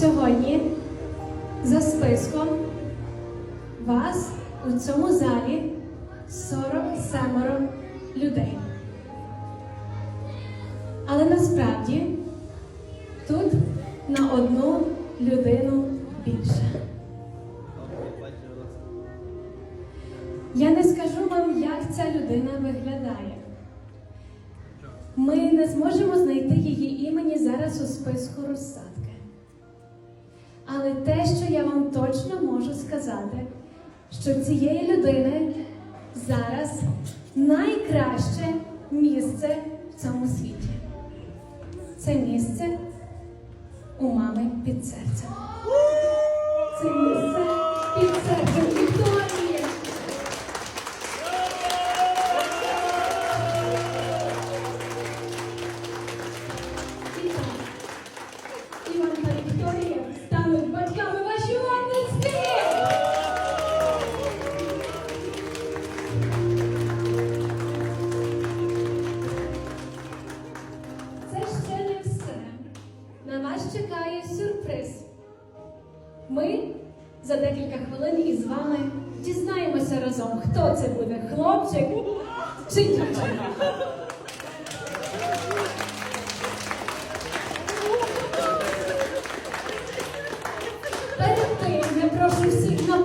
Сьогодні за списком вас у цьому залі 47 людей. Але насправді тут на одну людину більше. Я не скажу вам, як ця людина виглядає. Ми не зможемо знайти її імені Але те, що я вам точно можу сказати, що цієї людини зараз найкраще місце в цьому світі. Це місце у мами під серцем. Це місце під серцем чекає сюрприз. Ми за декілька хвилин із вами дізнаємося разом, хто це буде хлопчик чи дівчина. Перед тим я прошу всіх на